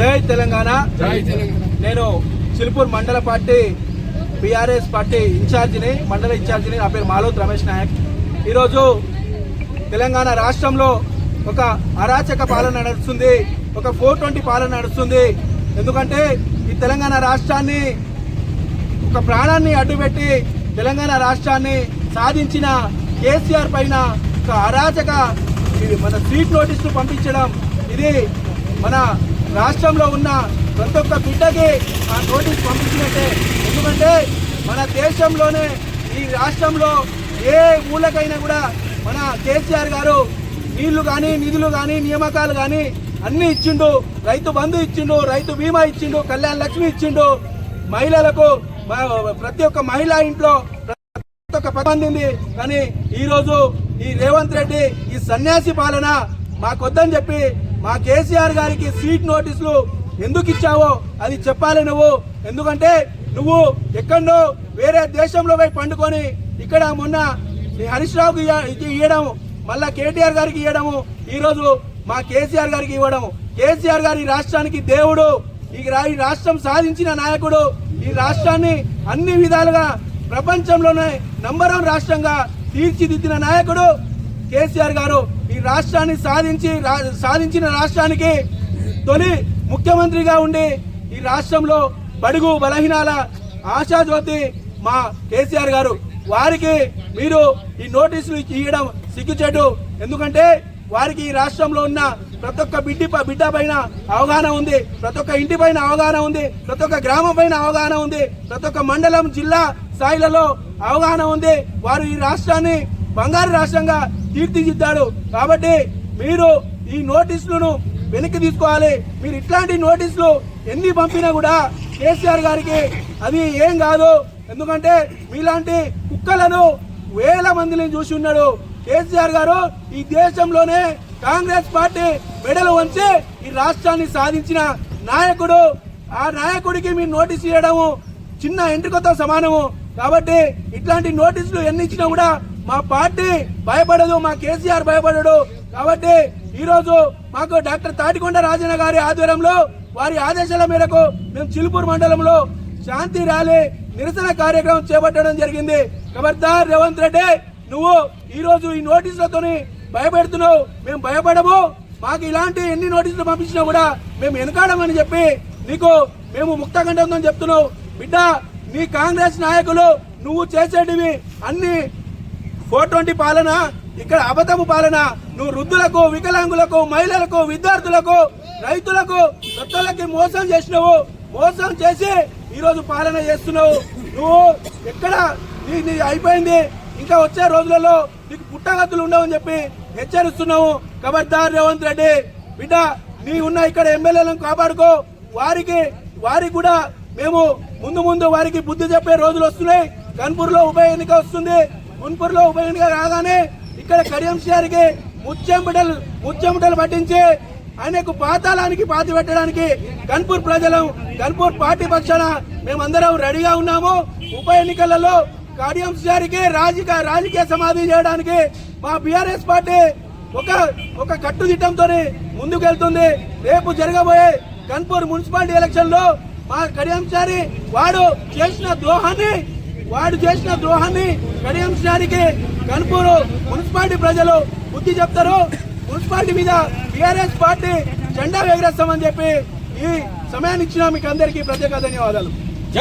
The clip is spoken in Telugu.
జై తెలంగాణ. నేను చిలుపూర్ మండల పార్టీ బీఆర్ఎస్ పార్టీ ఇన్ఛార్జిని మండల ఇన్ఛార్జిని నా పేరు మాలోత్ రమేష్ నాయక్. ఈరోజు తెలంగాణ రాష్ట్రంలో ఒక అరాచక పాలన నడుస్తుంది ఒక ఫోర్ ట్వంటీ పాలన నడుస్తుంది. ఎందుకంటే ఈ తెలంగాణ రాష్ట్రాన్ని ఒక ప్రాణాన్ని అడ్డుపెట్టి తెలంగాణ రాష్ట్రాన్ని సాధించిన కేసీఆర్ పైన ఒక అరాచక మన స్ట్రీట్ నోటీసులు పంపించడం ఇది మన రాష్ట్రంలో ఉన్న ప్రతి ఒక్క బిడ్డకి ఆ నోటీస్ పంపించినట్టే. ఎందుకంటే మన దేశంలోనే ఈ రాష్ట్రంలో ఏ ఊళ్ళకైనా కూడా మన కేసీఆర్ గారు నీళ్ళు కానీ నిధులు కానీ నియామకాలు కానీ అన్ని ఇచ్చిండు. రైతు బంధు ఇచ్చిండు రైతు బీమా ఇచ్చిండు కళ్యాణ లక్ష్మి ఇచ్చిండు. మహిళలకు ప్రతి ఒక్క మహిళ ఇంట్లో ప్రతి ఒక్క పది ఉంది. కానీ ఈరోజు ఈ రేవంత్ రెడ్డి ఈ సన్యాసి పాలన మాకొద్దని చెప్పి మా కేసీఆర్ గారికి సీట్ నోటీసులు ఎందుకు ఇచ్చావో అది చెప్పాలి నువ్వు. ఎందుకంటే నువ్వు ఎక్కడో వేరే దేశంలో పోయి పండుకొని ఇక్కడ మొన్న హరీష్ రావుకి ఇది ఇవ్వడం మళ్ళా కేటీఆర్ గారికి ఇవ్వడము ఈరోజు మా కేసీఆర్ గారికి ఇవ్వడము. కేసీఆర్ గారి రాష్ట్రానికి దేవుడు ఈ ఈ రాష్ట్రం సాధించిన నాయకుడు ఈ రాష్ట్రాన్ని అన్ని విధాలుగా ప్రపంచంలోనే నంబర్ వన్ రాష్ట్రంగా తీర్చిదిద్దిన నాయకుడు కేసీఆర్ గారు. ఈ రాష్ట్రాన్ని సాధించి రా- సాధించిన రాష్ట్రానికి తొలి ముఖ్యమంత్రిగా ఉండి ఈ రాష్ట్రంలో బడుగు బలహీనాల ఆశాజ్యోతి మా కేసీఆర్ గారు. వారికి మీరు ఈ నోటీసులు ఇవ్వడం సిగ్గుచేటు. ఎందుకంటే వారికి ఈ రాష్ట్రంలో ఉన్న ప్రతి ఒక్క బిడ్డి బిడ్డ పైన అవగాహన ఉంది. ప్రతి ఒక్క ఇంటి పైన అవగాహన ఉంది. ప్రతి ఒక్క గ్రామం పైన అవగాహన ఉంది. ప్రతి ఒక్క మండలం జిల్లా స్థాయిలలో అవగాహన ఉంది. వారు ఈ రాష్ట్రాన్ని బంగారు రాష్ట్రంగా తీర్చిదిద్దాడు కాబట్టి మీరు ఈ నోటీసులను వెనక్కి తీసుకోవాలి. మీరు ఇట్లాంటి నోటీసులు ఎన్ని పంపినా కూడా కేసీఆర్ గారికి అది ఏం కాదు. ఎందుకంటే మీలాంటి కుక్కలను వేల మందిని చూసి ఉన్నాడు. కేసీఆర్ గారు ఈ దేశంలోనే కాంగ్రెస్ పార్టీ మెడలు వంచి ఈ రాష్ట్రాన్ని సాధించిన నాయకుడు. ఆ నాయకుడికి మీరు నోటీస్ ఇవ్వడము చిన్న ఎంట్రుకతో సమానము. కాబట్టి ఇట్లాంటి నోటీసులు ఎన్ని ఇచ్చినా కూడా మా పార్టీ భయపడదు మా కేసీఆర్ భయపడడు. కాబట్టి ఈ రోజు మాకు డాక్టర్ తాటికొండ రాజన్న గారి ఆధ్వర్యంలో వారి ఆదేశాల మేరకు మేము చిలుపూరు మండలంలో శాంతి ర్యాలీ నిరసన కార్యక్రమం చేపట్టడం జరిగింది. ఖబర్దార్ రేవంత్ రెడ్డి నువ్వు ఈ రోజు ఈ నోటీసులతోని భయపెడుతున్నావు. మేము భయపడము. మాకు ఇలాంటి ఎన్ని నోటీసులు పంపించినా కూడా మేము వెనకాడమని చెప్పి నీకు మేము ముక్తకంఠంతో చెప్తున్నావు. బిడ్డ నీ కాంగ్రెస్ నాయకులు నువ్వు చేసేటివి అన్ని ఫోర్ ట్వంటీ పాలన ఇక్కడ అబద్ధము పాలన. నువ్వు వృద్ధులకు వికలాంగులకు మహిళలకు విద్యార్థులకు రైతులకు కొత్తలకి మోసం చేసినావు. మోసం చేసి ఈ రోజు పాలన చేస్తున్నావు. నువ్వు ఎక్కడ? నీ నీ అయిపోయింది. ఇంకా వచ్చే రోజులలో నీకు పుట్టగతులు ఉండవని చెప్పి హెచ్చరిస్తున్నావు. ఖబర్దార్ రేవంత్ రెడ్డి బిడ్డ నీ ఉన్న ఇక్కడ ఎమ్మెల్యేలను కాపాడుకో. వారికి వారికి కూడా మేము ముందు ముందు వారికి బుద్ధి చెప్పే రోజులు వస్తున్నాయి. కన్పూర్లో ఉప ఎన్నిక వస్తుంది. మున్పూర్లో ఉప ఎన్నిక రాగానే ఇక్కడ కడియం గారికి ముచ్చెంబిటలు ముచ్చెంబిటలు పట్టించి ఆయనకు పాతాళానికి పాతి పెట్టడానికి కన్పూర్ ప్రజలు కన్పూర్ పార్టీ పక్షాన మేమందరం రెడీగా ఉన్నాము. ఉప ఎన్నికలలో కడియం గారికి రాజకీయ రాజకీయ సమాధి చేయడానికి మా బీఆర్ఎస్ పార్టీ ఒక ఒక కట్టుదిట్టంతో ముందుకెళ్తుంది. రేపు జరగబోయే కన్పూర్ మున్సిపాలిటీ ఎలక్షన్లో మా కడియంశారి వాడు చేసిన ద్రోహాన్ని వాడు చేసిన ద్రోహాన్ని కడిగించడానికి కనుపూరు మున్సిపాలిటీ ప్రజలు బుద్ధి చెప్తారు. మున్సిపాలిటీ మీద టిఆర్ఎస్ పార్టీ జెండా ఎగరేస్తామని చెప్పి ఈ సమయాన్ని ఇచ్చిన మీకు అందరికీ ప్రత్యేక ధన్యవాదాలు.